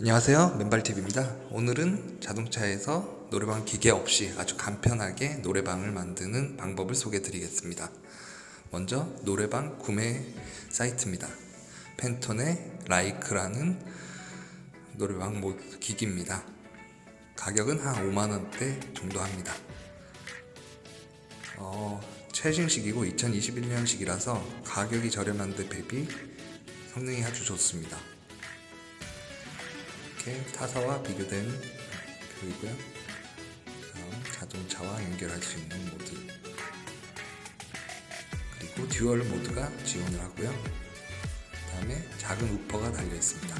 안녕하세요. 맨발TV입니다. 오늘은 자동차에서 노래방 기계 없이 아주 간편하게 노래방을 만드는 방법을 소개해 드리겠습니다. 먼저 노래방 구매 사이트입니다. 펜톤의 라이크라는 노래방 모 기기입니다. 가격은 한 5만원대 정도 합니다. 어, 최신식이고 2021년식이라서 가격이 저렴한데 대비 성능이 아주 좋습니다 이렇게 타사와 비교된 표이고요. 다음 자동차와 연결할 수 있는 모드. 그리고 듀얼 모드가 지원을 하고요. 다음에 작은 우퍼가 달려 있습니다.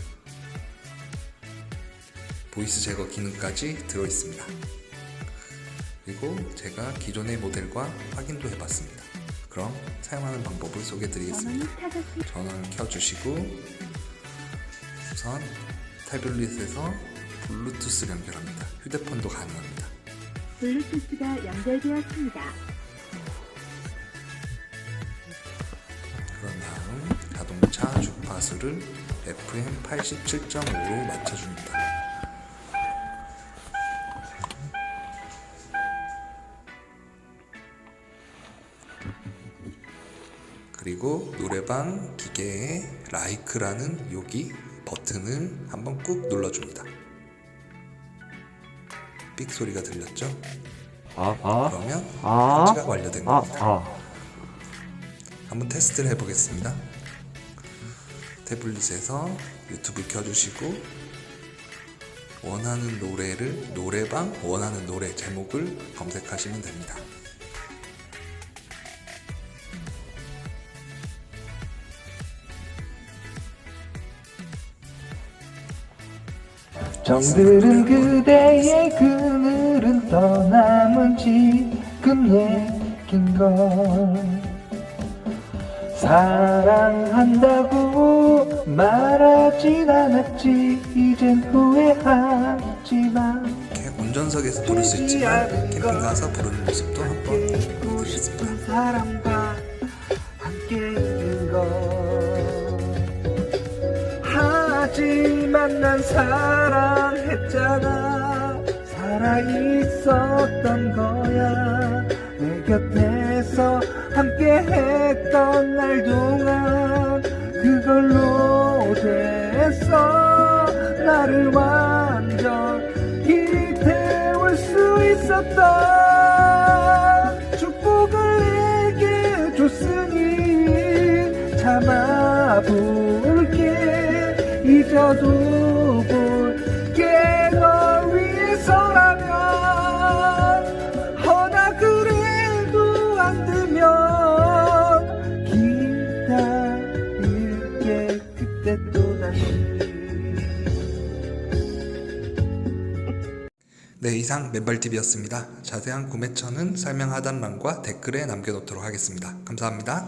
보이스 제거 기능까지 들어 있습니다. 그리고 제가 기존의 모델과 확인도 해봤습니다. 그럼 사용하는 방법을 소개해 드리겠습니다. 전원을 켜주시고 우선 태블릿에서 블루투스를 연결합니다. 휴대폰도 가능합니다. 블루투스가 연결되었습니다. 그런 다음 자동차 주파수를 FM 87.5로 맞춰줍니다. 그리고 노래방 기계에 라이크라는 여기 버튼을 한번 꾹 눌러줍니다. 삑 소리가 들렸죠? 아, 아, 그러면 아, 설치가 완료된 아, 겁니다. 아. 한번 테스트를 해보겠습니다. 태블릿에서 유튜브 켜주시고 원하는 노래를 노래방 원하는 노래 제목을 검색하시면 됩니다. 정들은 그대의 그늘은 떠남은 지금 얘긴 걸. 사랑한다고 말하진 않았지 이젠 후회하지만. 운전석에서 부를 수 있지만 캠핑 가서 부르는 모습도 한번 보여드리겠습니다. 하지만 난 사랑 했잖아. 살아 있었던 거야. 내 곁에서 함께 했던 날 동안 그걸로 됐어. 나를 완전히 태울 수 있었던 축복을 내게 줬으니 참아볼게. 잊어도 네 이상 맨발TV였습니다. 자세한 구매처는 설명 하단란과 댓글에 남겨놓도록 하겠습니다. 감사합니다.